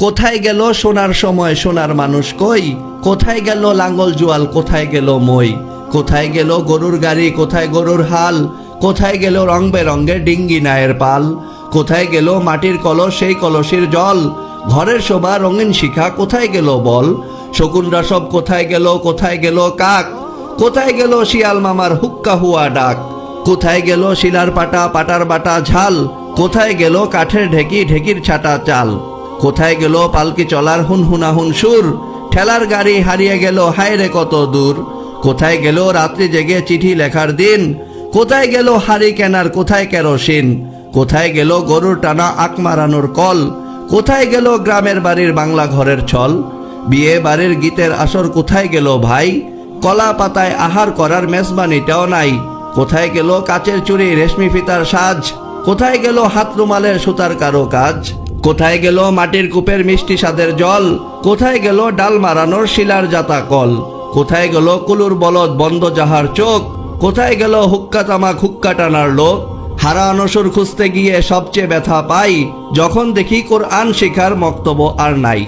কোথায় গেল সোনার সময় সোনার মানুষ কই কোথায় গেল লাঙ্গল জুয়াল কোথায় গেল মই কোথায় গেল গরুর গাড়ি কোথায় গরুর হাল কোথায় গেল রং বেরঙ্গের ডিঙ্গি নায়ের পাল কোথায় গেল মাটির কলস সেই কলসের জল ঘরের শোভা রঙিন শিখা কোথায় গেল বল শকুনরা সব কোথায় গেল কোথায় গেল কাক কোথায় গেল শিয়াল মামার হুক্কা হুয়া ডাক কোথায় গেল শিলার পাটা পাটার বাটা ঝাল কোথায় গেল কাঠের ঢেকি ঢেকির ছাটা চাল কোথায় গেল পালকি চলার হুন হুনা হুন সুর? ঠেলার গাড়ি হারিয়ে গেল, হায় রে কত দূর। কোথায় গেল রাত্রি জেগে চিঠি লেখার দিন? কোথায় গেল হাড়ি কেনার, কোথায় কেরোসিন? কোথায় গেল গরুর টানা আক মারানোর কল? কোথায় গেল গ্রামের বাড়ির বাংলা ঘরের ছল? বিয়ে বাড়ির গীতের আসর কোথায় গেল ভাই? কলা পাতায় আহার করার মেজবানিটাও নাই। কোথায় গেল কাচের চুড়ি রেশমি ফিতার সাজ? কোথায় গেল হাত রুমালের সুতার কারও কাজ কোথায় গেল মাটির কূপের মিষ্টি স্বাদের জল? কোথায় গেল ডাল মারানোর শিলার জাতা কল? কোথায় গেল কুলুর বলদ বন্ধ যাহার চোখ? কোথায় গেল হুক্কা তামাক হুক্কা টানার লোক? হারা অনসর খুঁজতে গিয়ে সবচেয়ে ব্যথা পাই, যখন দেখি কোরআন শিখার মক্তব্য আর নাই।